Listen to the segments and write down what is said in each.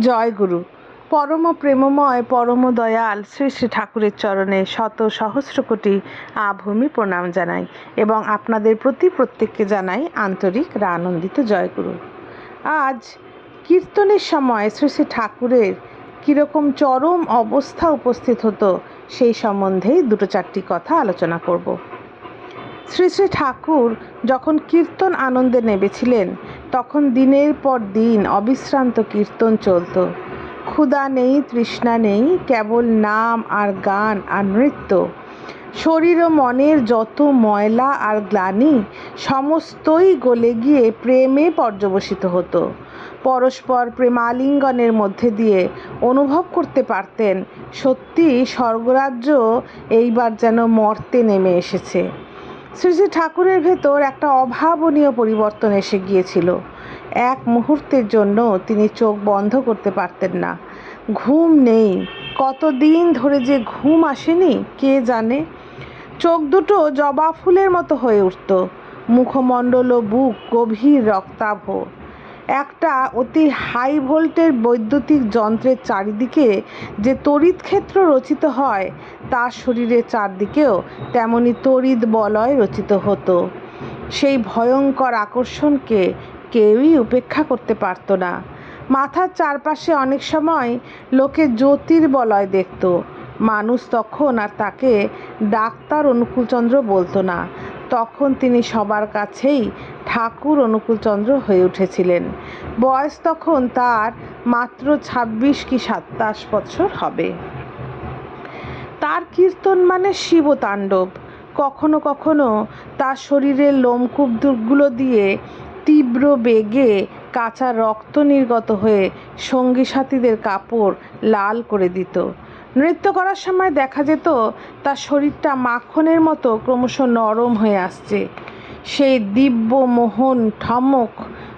জয় গুরু। পরম প্রেমময়, পরম দয়াল শ্রী শ্রী ঠাকুরের চরণে শত সহস্র কোটি আভূমি প্রণাম জানাই এবং আপনাদের প্রতি প্রত্যেককে জানাই আন্তরিক আনন্দিত জয়গুরু আজ কীর্তনের সময় শ্রী শ্রী ঠাকুরের কীরকম চরম অবস্থা উপস্থিত হতো সেই সম্বন্ধেই দুটো চারটি কথা আলোচনা করব। শ্রী শ্রী ঠাকুর যখন কীর্তন আনন্দে নেমেছিলেন, তখন দিনের পর দিন অবিশ্রান্ত কীর্তন চলত। ক্ষুধা নেই, তৃষ্ণা নেই, কেবল নাম আর গান আর নৃত্য। শরীর ও মনের যত ময়লা আর গ্লানি, সমস্তই গলে গিয়ে প্রেমে পর্যবসিত হতো। পরস্পর প্রেমালিঙ্গনের মধ্যে দিয়ে অনুভব করতে পারতেন সত্যি স্বর্গরাজ্য এইবার যেন মর্তে নেমে এসেছে। শ্রী শ্রী ঠাকুরের ভেতর একটা অভাবনীয় পরিবর্তন এসে গিয়েছিল। এক মুহূর্তের জন্য তিনি চোখ বন্ধ করতে পারতেন না। ঘুম নেই। কতদিন ধরে যে ঘুম আসেনি, কে জানে? চোখ দুটো জবা ফুলের মতো হয়ে উঠত। মুখমণ্ডল ও বুক গভীর রক্তাভ। একটা অতি হাই ভোল্টের বৈদ্যুতিক যন্ত্রের চারিদিকে যে তড়িৎ ক্ষেত্র রচিত হয় তার শরীরের চারদিকেও তেমনি তড়িৎ বলয় রচিত হতো। সেই ভয়ঙ্কর আকর্ষণকে কেউই উপেক্ষা করতে পারত না। মাথার চারপাশে অনেক সময় লোকে জ্যোতির্বলয় দেখত। মানুষ তখন আর তাকে ডাক্তার অনুকূলচন্দ্র বলতো না। তখন তিনি সবার কাছেই ঠাকুর অনুকূলচন্দ্র হয়ে উঠেছিলেন। বয়স তখন তার মাত্র ছাব্বিশ কি সাতাশ বছর হবে। তার কীর্তন মানে শিবতাণ্ডব কখনো কখনো তার শরীরের লোমকূপগুলো দিয়ে তীব্র বেগে কাঁচা রক্ত নির্গত হয়ে সঙ্গী সাথীদের কাপড় লাল করে দিত। নৃত্য করার সময় দেখা যেত, তার শরীরটা মাখনের মতো ক্রমশ নরম হয়ে আসছে। সেই দিব্য মোহন ঠমক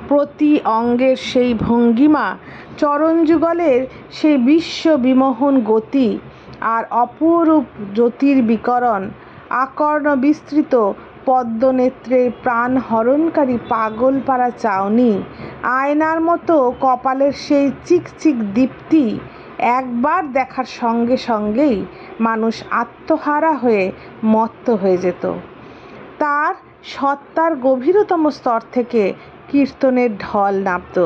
প্রতি অঙ্গের সেই ভঙ্গিমা চরণযুগলের সেই বিশ্ব বিমোহন গতি আর অপরূপ জ্যোতির্বিকরণ আকর্ণ বিস্তৃত পদ্মনেত্রের প্রাণ হরণকারী পাগলপাড়া চাউনি, আয়নার মতো কপালের সেই চিকচিক দীপ্তি একবার দেখার সঙ্গে সঙ্গেই মানুষ আত্মহারা হয়ে মত্ত হয়ে যেত। তার সত্তার গভীরতম স্তর থেকে কীর্তনের ঢল নামত।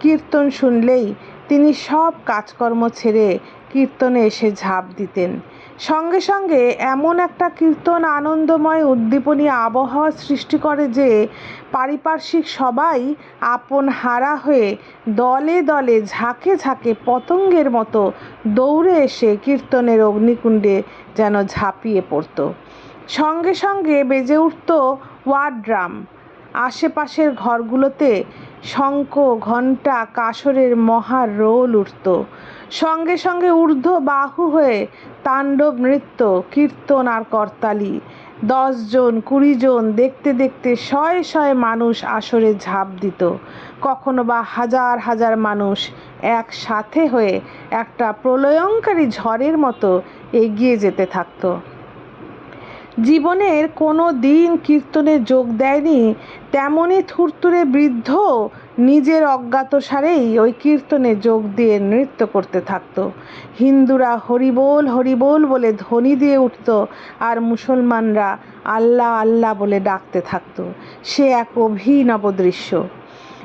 কীর্তন শুনলেই তিনি সব কাজকর্ম ছেড়ে কীর্তনে এসে ঝাঁপ দিতেন। সঙ্গে সঙ্গে এমন একটা কীর্তন আনন্দময় উদ্দীপনী আবহাওয়া সৃষ্টি করে যে পারিপার্শ্বিক সবাই আপন হারা হয়ে দলে দলে ঝাঁকে ঝাঁকে পতঙ্গের মতো দৌড়ে এসে কীর্তনের অগ্নিকুণ্ডে যেন ঝাঁপিয়ে পড়ত। সঙ্গে সঙ্গে বেজে উঠত ওয়ার ড্রাম আশেপাশের ঘরগুলোতে শঙ্খ, ঘণ্টা, কাসরের মহা রোল উঠত। সঙ্গে সঙ্গে ঊর্ধ্ব বাহু হয়ে তাণ্ডব নৃত্য, কীর্তন আর করতালি। দশজন কুড়ি জন দেখতে দেখতে শয়ে শয়ে মানুষ আসরে ঝাঁপ দিত। কখনো বা হাজার হাজার মানুষ একসাথে হয়ে একটা প্রলয়ঙ্কারী ঝড়ের মতো এগিয়ে যেতে থাকতো। জীবনের কোনো দিন কীর্তনে যোগ দেয়নি তেমনই থুরথুরে বৃদ্ধ নিজের অজ্ঞাতসারেই ওই কীর্তনে যোগ দিয়ে নৃত্য করতে থাকতো। হিন্দুরা হরিবোল হরিবোল বলে ধ্বনি দিয়ে উঠত আর মুসলমানরা আল্লাহ আল্লাহ বলে ডাকতে থাকতো। সে এক অভিনব দৃশ্য।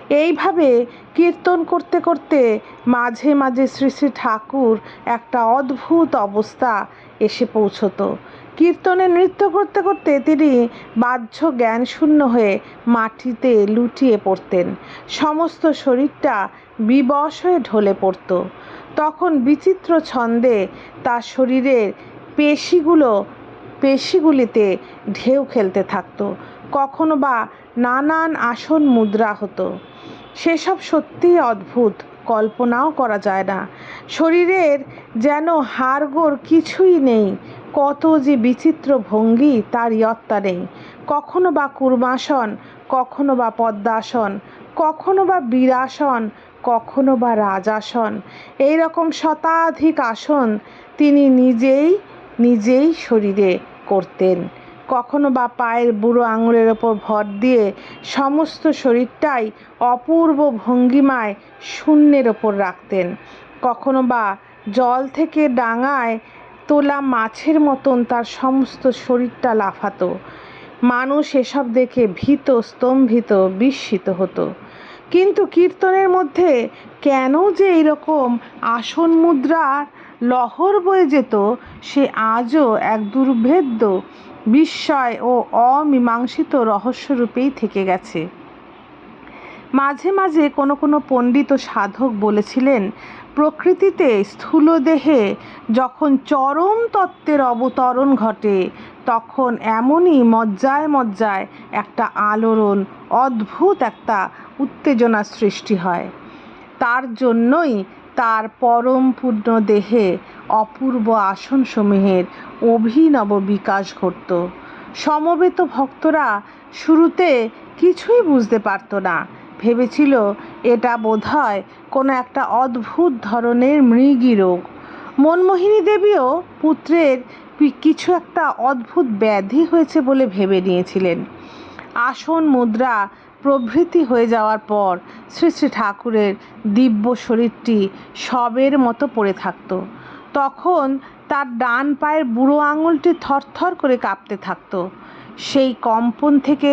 এইভাবে কীর্তন করতে করতে মাঝে মাঝে শ্রী শ্রী ঠাকুর একটা অদ্ভুত অবস্থা এসে পৌঁছতো। কীর্তনে নৃত্য করতে করতে তিনি বাহ্য জ্ঞান শূন্য হয়ে মাটিতে লুটিয়ে পড়তেন। সমস্ত শরীরটা বিবশ হয়ে ঢলে পড়ত। তখন বিচিত্র ছন্দে তার শরীরের পেশিগুলো, পেশিগুলিতে ঢেউ খেলতে থাকতো। কখনো বা নানান আসন মুদ্রা হতো। সেসব সত্যিই অদ্ভুত, কল্পনাও করা যায় না। শরীরের যেন হাড়গোড় কিছুই নেই কত যে বিচিত্র ভঙ্গি তার ইয়ত্তা নেই। কখনো বা কুর্মাসন, কখনো বা পদ্মাসন, কখনো বা বীরাসন, কখনো বা রাজাসন এই রকম শতাধিক আসন তিনি নিজেই নিজেই শরীরে করতেন। কখনো বা পায়ের বুড়ো আঙুলের ওপর ভর দিয়ে সমস্ত শরীরটাই অপূর্ব ভঙ্গিমায় শূন্যের ওপর রাখতেন। কখনো বা জল থেকে ডাঙায় তোলা মাছের মতন তার সমস্ত শরীরটা লাফাতো। মানুষ এসব দেখে ভীত, স্তম্ভিত, বিস্মিত হতো। কিন্তু কীর্তনের মধ্যে কেন যে এরকম আসন মুদ্রার লহর বয়ে যেত, সে আজও এক দুর্ভেদ্য বিস্ময় ও অমীমাংসিত রহস্যরূপেই থেকে গেছে। মাঝে মাঝে কোনো কোনো পণ্ডিত ও সাধক বলেছিলেন, প্রকৃতিতে স্থূল দেহে যখন চরম তত্ত্বের অবতরণ ঘটে, তখন এমনই মজ্জায় মজ্জায় একটা আলোড়ন, অদ্ভুত একটা উত্তেজনা সৃষ্টি হয়। তার জন্যই তার পরম পূর্ণ দেহে অপূর্ব আসনসমূহের অভিনব বিকাশ ঘটত। সমবেত ভক্তরা শুরুতে কিছুই বুঝতে পারতো না। ভেবেছিল এটা বোধহয় কোনো একটা অদ্ভুত ধরনের মৃগী রোগ। মনমোহিনী দেবীও পুত্রের কিছু একটা অদ্ভুত ব্যাধি হয়েছে বলে ভেবে নিয়েছিলেন। আসন মুদ্রা প্রভৃতি হয়ে যাওয়ার পর শ্রী শ্রী ঠাকুরের দিব্য শরীরটি সবের মতো পড়ে থাকত। তখন তার ডান পায়ের বুড়ো আঙুলটি থরথর করে কাঁপতে থাকতো। সেই কম্পন থেকে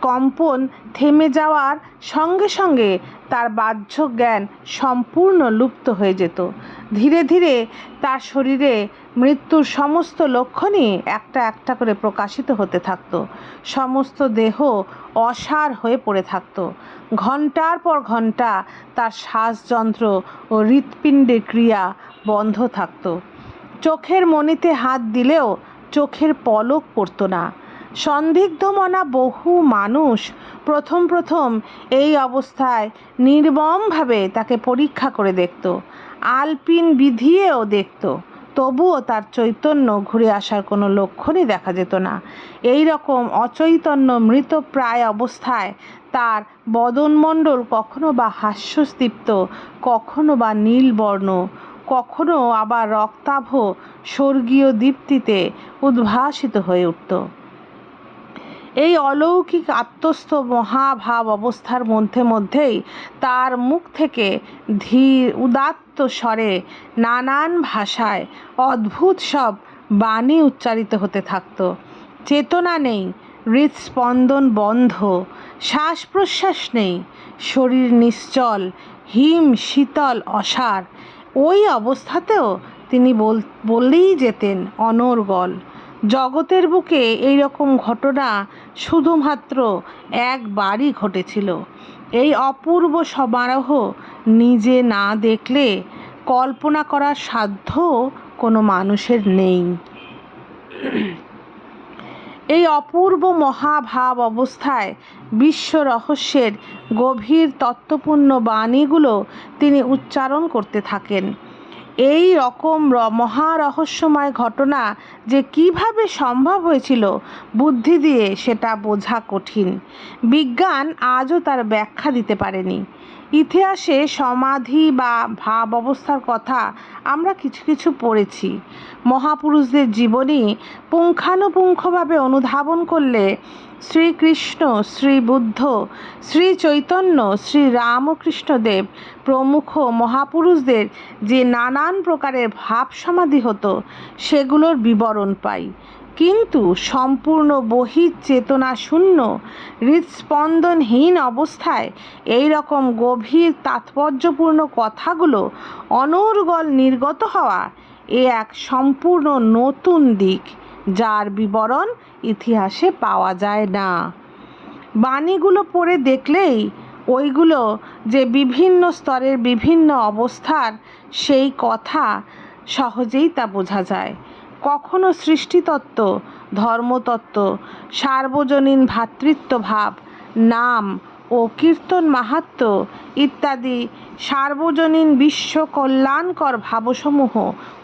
কম্পন থেমে যাওয়ার সঙ্গে সঙ্গে তার বাহ্য জ্ঞান সম্পূর্ণ লুপ্ত হয়ে যেত। ধীরে ধীরে তার শরীরে মৃত্যুর সমস্ত লক্ষণই একটা একটা করে প্রকাশিত হতে থাকতো। সমস্ত দেহ অসার হয়ে পড়ে থাকত। ঘণ্টার পর ঘণ্টা তার শ্বাসযন্ত্র ও হৃৎপিণ্ডের ক্রিয়া বন্ধ থাকত। চোখের মনিতে হাত দিলেও চোখের পলক পড়তো না। সন্দিগ্ধ মনা বহু মানুষ প্রথম প্রথম এই অবস্থায় নির্মমভাবে তাকে পরীক্ষা করে দেখত, আলপিন বিধিয়েও দেখত। তবুও তার চৈতন্য ঘুরে আসার কোনো লক্ষণই দেখা যেত না। এই রকম অচৈতন্য মৃতপ্রায় অবস্থায় তার বদনমণ্ডল কখনো বা হাস্যস্তিপ্ত, কখনো বা নীলবর্ণ, কখনো আবার রক্তাভ স্বর্গীয় দীপ্তিতে উদ্ভাসিত হয়ে উঠত। এই অলৌকিক আত্মস্থ মহাভাব অবস্থার মধ্যে মধ্যেই তার মুখ থেকে ধীর, উদাত্ত স্বরে নানান ভাষায় অদ্ভুত সব বাণী উচ্চারিত হতে থাকত। চেতনা নেই হৃদস্পন্দন বন্ধ শ্বাস প্রশ্বাস নেই, শরীর নিশ্চল, হিম শীতল, অসার। ওই অবস্থাতেও তিনি বল, বললেই যেতেন অনর্গল। জগতের বুকে এই রকম ঘটনা শুধুমাত্র একবারই ঘটেছিল। এই অপূর্ব সমারোহ নিজে না দেখলে কল্পনা করার সাধ্য কোনো মানুষের নেই। এই অপূর্ব মহাভাব অবস্থায় বিশ্ব রহস্যের গভীর তত্ত্বপূর্ণ বাণীগুলো তিনি উচ্চারণ করতে থাকেন। এই রকম মহারহস্যময় ঘটনা যে কীভাবে সম্ভব হয়েছিল বুদ্ধি দিয়ে সেটা বোঝা কঠিন। বিজ্ঞান আজও তার ব্যাখ্যা দিতে পারেনি। ইতিহাসে সমাধি বা ভাব অবস্থার কথা আমরা কিছু কিছু পড়েছি। মহাপুরুষদের জীবনী পুঙ্খানুপুঙ্খভাবে অনুধাবন করলে শ্রীকৃষ্ণ শ্রী বুদ্ধ শ্রী চৈতন্য শ্রী রামকৃষ্ণদেব প্রমুখ মহাপুরুষদের যে নানান প্রকারের ভাব সমাধি হতো, সেগুলোর বিবরণ পাই। কিন্তু সম্পূর্ণ বহিঃ চেতনা শূন্য হৃদস্পন্দনহীন অবস্থায় এই রকম গভীর তাৎপর্যপূর্ণ কথাগুলো অনর্গল নির্গত হওয়া এ এক সম্পূর্ণ নতুন দিক, যার বিবরণ ইতিহাসে পাওয়া যায় না। বাণীগুলো পড়ে দেখলেই ওইগুলো যে বিভিন্ন স্তরের বিভিন্ন অবস্থার সেই কথা সহজেই তা বোঝা যায়। কখনো সৃষ্টিতত্ত্ব, ধর্মতত্ত্ব, সার্বজনীন ভ্রাতৃত্বভাব, নাম ও কীর্তন মাহাত্ম্য ইত্যাদি সার্বজনীন বিশ্ব কল্যাণকর ভাবসমূহ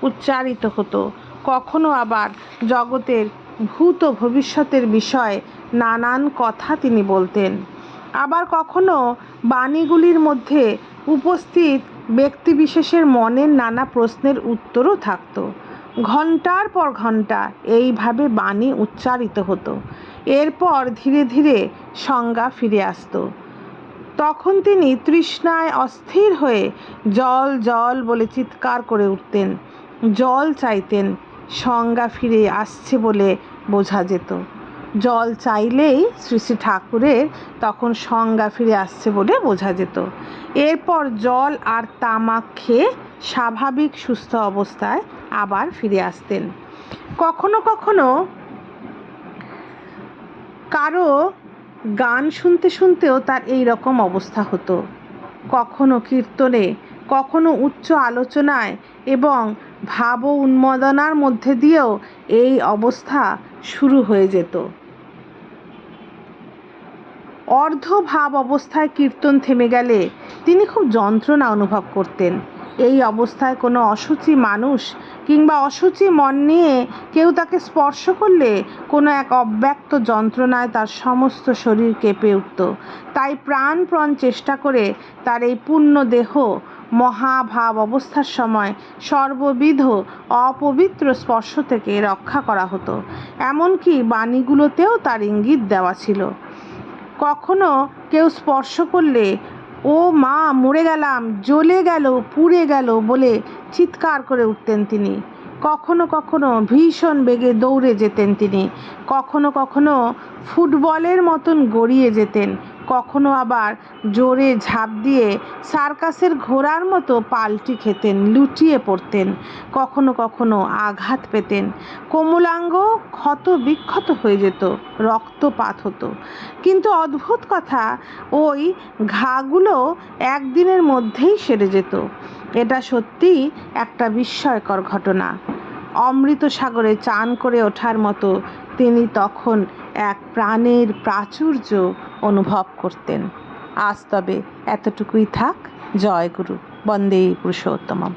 উচ্চারিত হতো। কখনো আবার জগতের ভূত ভবিষ্যতের বিষয়ে নানান কথা তিনি বলতেন। আবার কখনো বাণীগুলির মধ্যে উপস্থিত ব্যক্তিবিশেষের মনের নানা প্রশ্নের উত্তরও থাকতো। ঘণ্টার পর ঘণ্টা এইভাবে বাণী উচ্চারিত হতো। এরপর ধীরে ধীরে সংজ্ঞা ফিরে আসতো। তখন তিনি তৃষ্ণায় অস্থির হয়ে জল জল বলে চিৎকার করে উঠতেন। জল চাইতেন, সংজ্ঞা ফিরে আসছে বলে বোঝা যেত। জল চাইলেই শ্রী শ্রী ঠাকুরের তখন সংজ্ঞা ফিরে আসছে বলে বোঝা যেত। এরপর জল আর তামাক খেয়ে স্বাভাবিক সুস্থ অবস্থায় আবার ফিরে আসতেন। কখনো কখনো কারও গান শুনতে শুনতেও তার এই রকম অবস্থা হতো। কখনো কীর্তনে, কখনো উচ্চ আলোচনায় এবং ভাব উন্মাদনার মধ্যে দিয়েও এই অবস্থা শুরু হয়ে যেত। অর্ধ ভাব অবস্থায় কীর্তন থেমে গেলে তিনি খুব যন্ত্রণা অনুভব করতেন। এই অবস্থায় কোনো অসুচি মানুষ কিংবা অসুচি মন নিয়ে কেউ তাকে স্পর্শ করলে কোনো এক অব্যক্ত যন্ত্রণায় তার সমস্ত শরীর কেঁপে উঠত। তাই প্রাণপ্রণ চেষ্টা করে তার এই পূর্ণ দেহ মহাভাব অবস্থার সময় সর্ববিধ অপবিত্র স্পর্শ থেকে রক্ষা করা হতো। এমনকি বাণীগুলোতেও তার ইঙ্গিত দেওয়া ছিল। কখনো কেউ স্পর্শ করলে ও মা, মরে গেলাম, জ্বলে গেল, পুড়ে গেল বলে চিৎকার করে উঠতেন তিনি। কখনো কখনো ভীষণ বেগে দৌড়ে যেতেন তিনি। কখনো কখনো ফুটবলের মতন গড়িয়ে যেতেন। কখনো আবার জোরে ঝাঁপ দিয়ে সার্কাসের ঘোড়ার মতো পাল্টি খেতেন, লুটিয়ে পড়তেন, কখনো কখনো আঘাত পেতেন। কোমলাঙ্গ ক্ষত বিক্ষত হয়ে যেত, রক্তপাত হতো। কিন্তু অদ্ভুত কথা, ওই ঘাগুলো একদিনের মধ্যেই সেরে যেত। এটা সত্যিই একটা বিস্ময়কর ঘটনা। অমৃত সাগরে চান করে ওঠার মতো তিনি তখন এক প্রাণের প্রাচুর্য অনুভব করতেন। আজ তবে এতটুকুই থাক। জয় গুরু। বন্দে পুরুষোত্তমম।